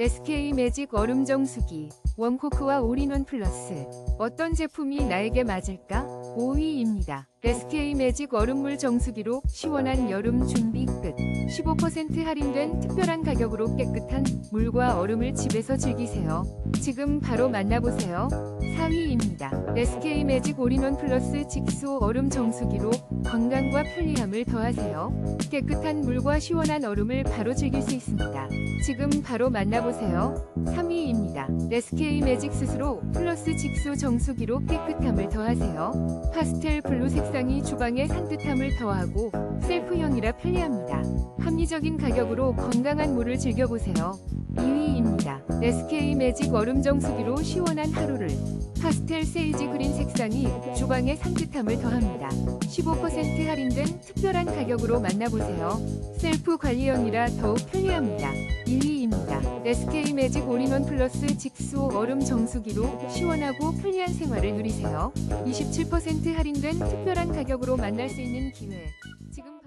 SK 매직 얼음 정수기 원코크와 올인원 플러스 어떤 제품이 나에게 맞을까? 5위입니다. SK 매직 얼음물 정수기로 시원한 여름 준비 끝. 15% 할인된 특별한 가격으로 깨끗한 물과 얼음을 집에서 즐기세요. 지금 바로 만나보세요. 4위입니다. SK 매직 올인원 플러스 직수 얼음 정수기로 건강과 편리함을 더하세요. 깨끗한 물과 시원한 얼음을 바로 즐길 수 있습니다. 지금 바로 만나보세요. 3위입니다. SK 매직 스스로 플러스 직수 정수기로 깨끗함을 더하세요. 파스텔 블루 색상이 주방에 산뜻함을 더하고 셀프형이라 편리합니다. 합리적인 가격으로 건강한 물을 즐겨보세요. 2위입니다. SK 매직 얼음 정수기로 시원한 하루를 파스텔 세이지 그린 색상이 주방에 산뜻함을 더합니다. 15% 할인된 특별한 가격으로 만나보세요. 셀프 관리형이라 더욱 편리합니다. 1위입니다. SK 매직 올인원 플러스 직수 얼음 정수기로 시원하고 편리한 생활을 누리세요. 27% 할인된 특별한 가격으로 만날 수 있는 기회. 지금